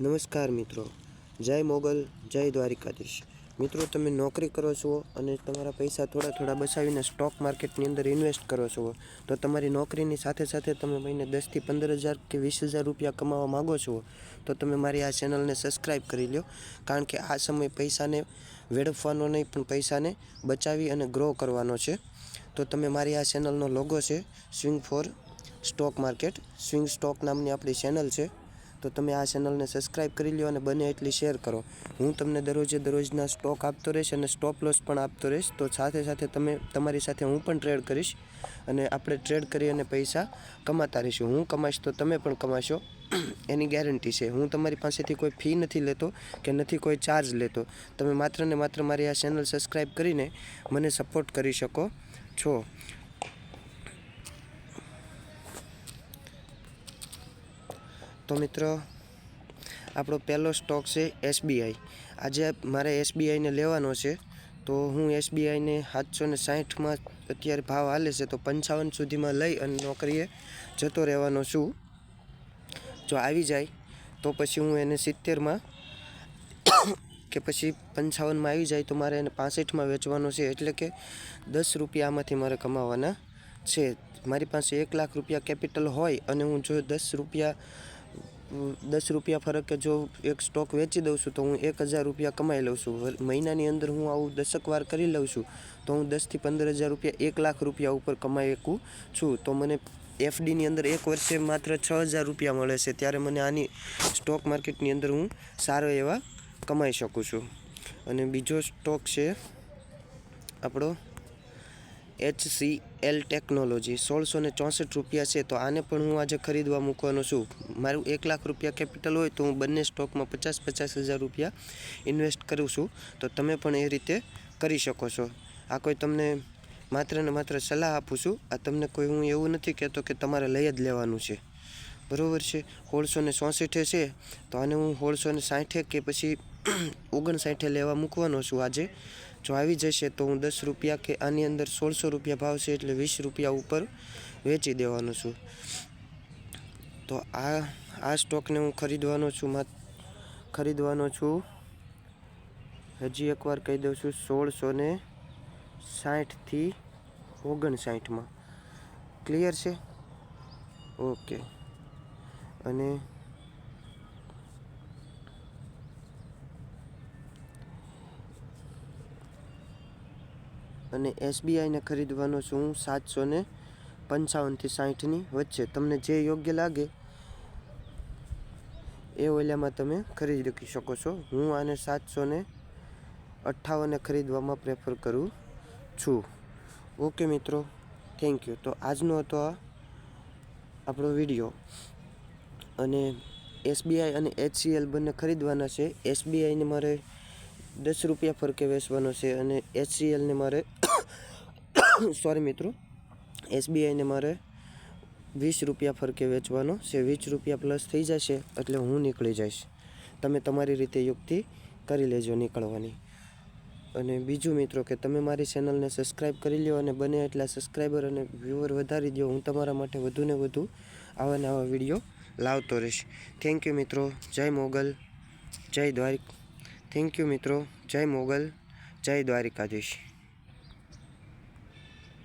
નમસ્કાર મિત્રો. જય મોગલ, જય દ્વારિકાધીશ. મિત્રો, તમે નોકરી કરો છો અને તમારા પૈસા થોડા થોડા બચાવીને સ્ટોક માર્કેટની અંદર ઇન્વેસ્ટ કરો છો, તો તમારી નોકરીની સાથે સાથે તમે મહિને દસથી પંદર હજાર કે વીસ હજાર રૂપિયા કમાવા માગો છો, તો તમે મારી આ ચેનલને સબસ્ક્રાઈબ કરી લો કારણ કે આ સમય પૈસાને વેડફવાનો નહીં, પણ પૈસાને બચાવી અને ગ્રો કરવાનો છે. તો તમે મારી આ ચેનલનો લોગો છે swing for stock market swing stock નામની આપણી ચેનલ છે. તો તમે આ ચેનલને સબસ્ક્રાઈબ કરી લો અને બને એટલી શેર કરો. હું તમને દરરોજે દરરોજના સ્ટોક આપતો રહીશ અને સ્ટોપ લોસ પણ આપતો રહીશ. તો સાથે સાથે તમે, તમારી સાથે હું પણ ટ્રેડ કરીશ અને આપણે ટ્રેડ કરી અને પૈસા કમાતા રહીશું. હું કમાઈશ તો તમે પણ કમાશો. એની ગેરંટી છે. હું તમારી પાસેથી કોઈ ફી નથી લેતો કે નથી કોઈ ચાર્જ લેતો. તમે માત્ર ને માત્ર મારી આ ચેનલ સબસ્ક્રાઈબ કરીને મને સપોર્ટ કરી શકો છો. તો મિત્ર, આપણો પહેલો સ્ટોક છે એસબીઆઈ. આજે મારે એસબીઆઈને લેવાનો છે, તો હું એસબીઆઈને સાતસો ને સાહીઠમાં અત્યારે ભાવ હાલે છે, તો પંચાવન સુધીમાં લઈ અને નોકરીએ જતો રહેવાનો છું. જો આવી જાય, તો પછી હું એને સિત્તેરમાં કે પછી પંચાવનમાં આવી જાય, તો મારે એને પાસઠમાં વેચવાનો છે, એટલે કે દસ રૂપિયા આમાંથી મારે કમાવાના છે. મારી પાસે એક લાખ રૂપિયા કેપિટલ હોય અને હું જો દસ રૂપિયા દસ રૂપિયા ફરકે જો એક સ્ટોક વેચી દઉં છું તો હું એક હજાર રૂપિયા કમાઈ લઉં છું. મહિનાની અંદર હું આવું દશક વાર કરી લઉં છું તો હું દસથી પંદર હજાર રૂપિયા એક લાખ રૂપિયા ઉપર કમાઈ શકું છું. તો મને એફડીની અંદર એક વર્ષે માત્ર છ હજાર રૂપિયા મળે છે. ત્યારે મને આની સ્ટોક માર્કેટની અંદર હું સારો એવા કમાઈ શકું છું. અને બીજો સ્ટોક છે આપણો એચસી એલ ટેકનોલોજી સોળસો ને ચોસઠ રૂપિયા છે, તો આને પણ હું આજે ખરીદવા મૂકવાનો છું. મારું એક લાખ રૂપિયા કેપિટલ હોય તો હું બંને સ્ટોકમાં પચાસ પચાસ હજાર રૂપિયા ઇન્વેસ્ટ કરું છું. તો તમે પણ એ રીતે કરી શકો છો. આ કોઈ તમને માત્ર ને માત્ર સલાહ આપું છું. આ તમને કોઈ હું એવું નથી કહેતો કે તમારે લઈ જ લેવાનું છે. બરાબર છે? સોળસો ને ચોસઠે છે, તો આને હું સોળસો ને સાઠે કે પછી ઓગણસાઠે લેવા મૂકવાનો છું આજે. જો આવી જશે તો હું દસ રૂપિયા કે આની અંદર સોળસો રૂપિયા ભાવ છે એટલે વીસ રૂપિયા ઉપર વેચી દેવાનો છું. તો આ આ સ્ટોકને હું ખરીદવાનો છું ખરીદવાનો છું. હજી એકવાર કહી દઉં છું, સોળસો ને સાઠથી ઓગણસાઠમાં. ક્લિયર છે? ઓકે. અને અને એસબીઆઈને ખરીદવાનો છું હું સાતસો ને પંચાવનથી સાઠની વચ્ચે. તમને જે યોગ્ય લાગે એ ઓલામાં તમે ખરીદી શકો છો. હું આને સાતસો ને અઠ્ઠાવને ખરીદવામાં પ્રેફર કરું છું. ઓકે મિત્રો થેન્ક યુ તો આજનો હતો આ આપણો વીડિયો અને એસબીઆઈ અને એચસીએલ બંને ખરીદવાના છે. એસબીઆઈને મારે દસ રૂપિયા ફરકે વેચવાનો છે અને એચસીએલને મારે સોરી મિત્રો. એસબીઆઈને મારે વીસ રૂપિયા ફરકે વેચવાનો છે. વીસ રૂપિયા પ્લસ થઈ જશે એટલે હું નીકળી જઈશ. તમે તમારી રીતે યુક્તિ કરી લેજો નીકળવાની. અને બીજું મિત્રો કે તમે મારી ચેનલને સબસ્ક્રાઈબ કરી લો અને બને એટલા સબસ્ક્રાઈબર અને વ્યૂઅર વધારી દો હું તમારા માટે વધુ ને વધુ આવા ને આવા વીડિયો લાવતો રહીશ. થેન્ક યુ મિત્રો. જય મોગલ. જય દ્વારિક થેન્ક યુ મિત્રો. જય મોગલ. જય દ્વારિકાધીશ.